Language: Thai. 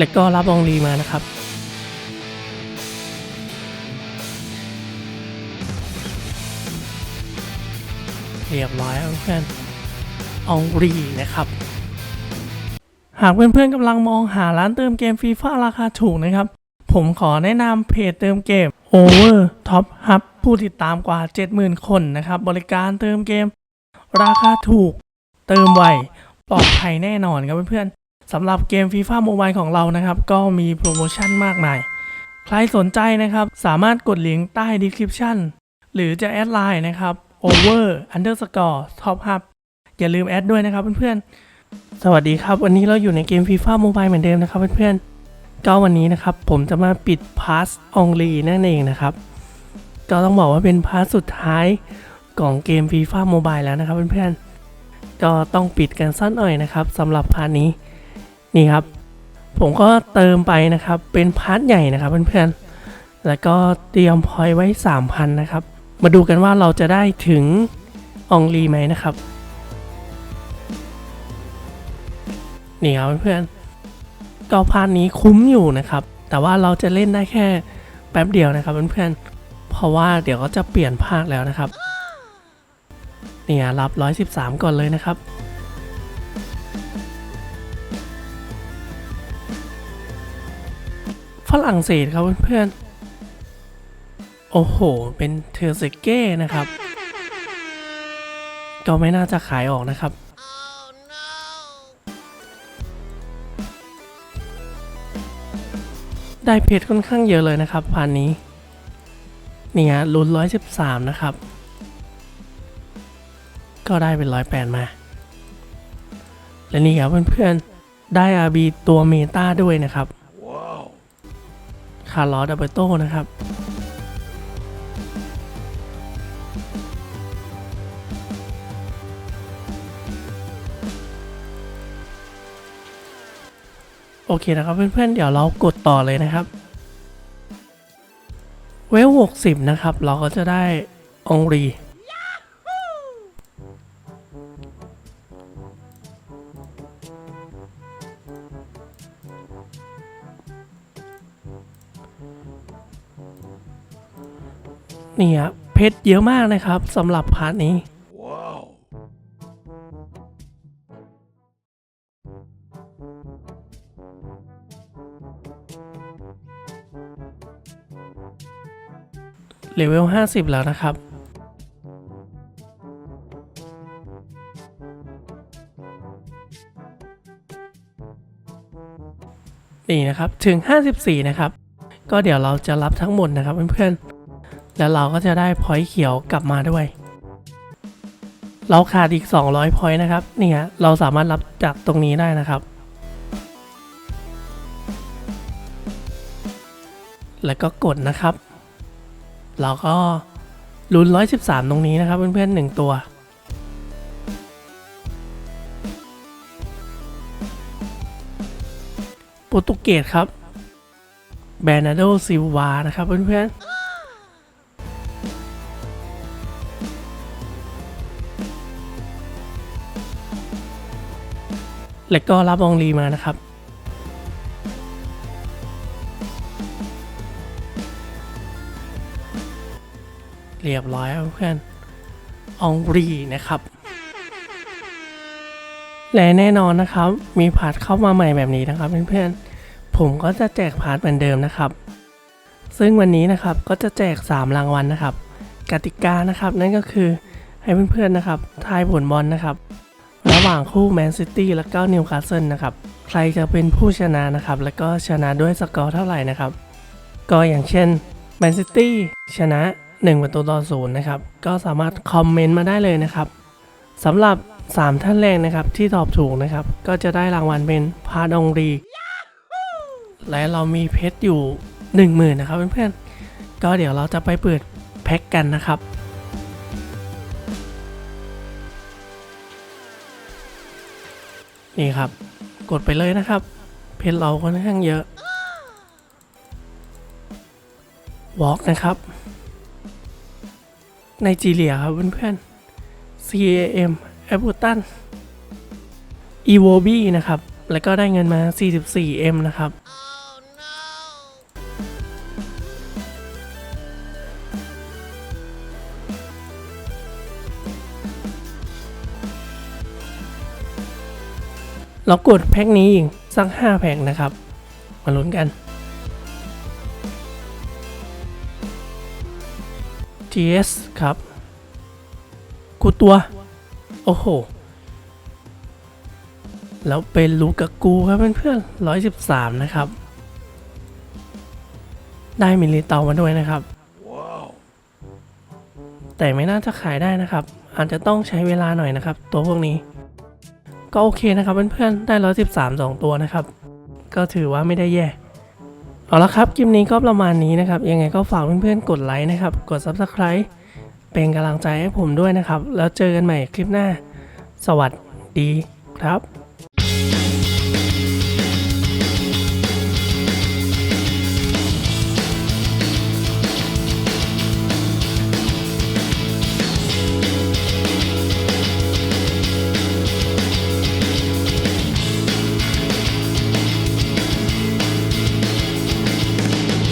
แล้วก็รับองลีมานะครับเรียบร้อยแล้วเพื่อนองรีนะครับ หากเพื่อนๆกำลังมองหาร้านเติมเกมฟีฟ่าราคาถูกนะครับ ผมขอแนะนำเพจเติมเกม Over Top Hub ผู้ติดตามกว่า 70,000 คนนะครับ บริการเติมเกม ราคาถูก เติมไวปลอดภัยแน่นอนครับเพื่อน สำหรับเกมฟีฟ่าโมบายของเรานะครับ ก็มีโปรโมชั่นมากมาย ใครสนใจนะครับ สามารถกดลิงก์ใต้ description หรือจะแอดไลน์นะครับ over underscore top hub อย่าลืมแอดด้วยนะครับเพื่อนๆ สวัสดีครับ วันนี้เราอยู่ในเกม FIFA Mobile เหมือนเดิมนะครับเพื่อนๆ ก็วันนี้นะครับ ผมจะมาปิดพาสองลีนั่นเองนะครับ ก็ต้องบอกว่าเป็นพาสสุดท้ายของเกม FIFA Mobile แล้วนะครับเพื่อนๆ ก็ต้องปิดกันสั้นหน่อยนะครับสำหรับพาร์ทนี้ นี่ครับ ผมก็เติมไปนะครับ เป็นพาร์ทใหญ่นะครับเพื่อนๆ แล้วก็เตรียมพอยไว้ 3,000 นะครับ มาดูกันว่าเราจะได้ถึงอองลีไหมนะครับ นี่ครับเพื่อนๆก็พาร์ทนี้คุ้มอยู่นะครับ แต่ว่าเราจะเล่นได้แค่แป๊บเดียวนะครับเพื่อนๆ เพราะว่าเดี๋ยวก็จะเปลี่ยนภาคแล้วนะครับ เนี่ยรับ 113 ก่อนเลยนะครับ ฝรั่งเศสครับเพื่อนๆ โอ้โห เป็นเทอร์เซเก้นะครับ ก็ไม่น่าจะขายออกนะครับ ได้เพจค่อนข้างเยอะเลยนะครับพันนี้นี่ฮะลุ้นร้อยสิบสามนะครับ ก็ได้เป็นร้อยแปดมา และนี่ครับเพื่อนๆ ได้ RB ตัวเมตาด้วยนะครับ คาร์ลอสอัลเบโตนะครับโอเคนะครับเพื่อนๆเดี๋ยวเรากดต่อเลยนะครับ เวลหกสิบนะครับ เราก็จะได้องรี นี่ครับเพชรเยอะมากนะครับสำหรับพาร์ทนี้เลเวล 50 แล้วนะครับ นี่นะครับ ถึง 54 นะครับ ก็เดี๋ยวเราจะรับทั้งหมดนะครับเพื่อนๆ แล้วเราก็จะได้พอยต์เขียวกลับมาด้วย เราขาดอีก 200พอยต์นะครับเนี่ยเราสามารถรับจากตรงนี้ได้นะครับ แล้วก็กดนะครับ เราก็ลุ้น113 ตรงนี้นะครับเพื่อนๆหนึ่งตัวโปรตุเกสครับแบรนาโดซิลวานะครับเพื่อนๆ แล้วก็รับองลีมานะครับเรียบร้อยแล้วเพื่อนองรีนะครับ และแน่นอนนะครับ มีพาร์ทเข้ามาใหม่แบบนี้นะครับเพื่อนๆ ผมก็จะแจกพาร์ทเหมือนเดิมนะครับ ซึ่งวันนี้นะครับก็จะแจก 3 รางวัลนะครับ กติกานะครับ นั่นก็คือให้เพื่อนๆนะครับ ทายผลบอลนะครับ ระหว่างคู่แมนซิตี้และก็นิวคาสเซิลนะครับ ใครจะเป็นผู้ชนะนะครับ แล้วก็ชนะด้วยสกอร์เท่าไหร่นะครับ ก็อย่างเช่นแมนซิตี้ชนะ 1 ประตูต่อศูนย์นะครับ ก็สามารถคอมเมนต์มาได้เลยนะครับสำหรับ 3 ท่านแรกนะครับที่ตอบถูกนะครับ ก็จะได้รางวัลเป็นพาดองรี และเรามีเพชรอยู่ 10,000นะครับเพื่อนๆก็เดี๋ยวเราจะไปเปิดแพ็กกันนะครับ นี่ครับ กดไปเลยนะครับ เพจเราค่อนข้างเยอะวอล์กนะครับไนจีเรียครับเพื่อนๆ CAM a b u t a n e v o b นะครับ แล้วก็ได้เงินมา 44M นะครับ เรากดแพ็คนี้อีกสัก 5 แพ็คนะครับ มาลุ้นกัน GS ครับ กูตัว โอ้โห แล้วเป็นลูกากูครับเพื่อนๆร้อยสิบสามนะครับ ได้มิลลิเตามาด้วยนะครับ แต่ไม่น่าจะขายได้นะครับ อาจจะต้องใช้เวลาหน่อยนะครับ ตัวพวกนี้ ก็โอเคนะครับเพื่อนๆได้ร้อยสิบสามสองตัวนะครับ ก็ถือว่าไม่ได้แย่เอาละครับคลิปนี้ก็ประมาณนี้นะครับ ยังไงก็ฝากเพื่อนๆกดไลค์นะครับ กด Subscribe เป็นกำลังใจให้ผมด้วยนะครับ แล้วเจอกันใหม่คลิปหน้า สวัสดีครับ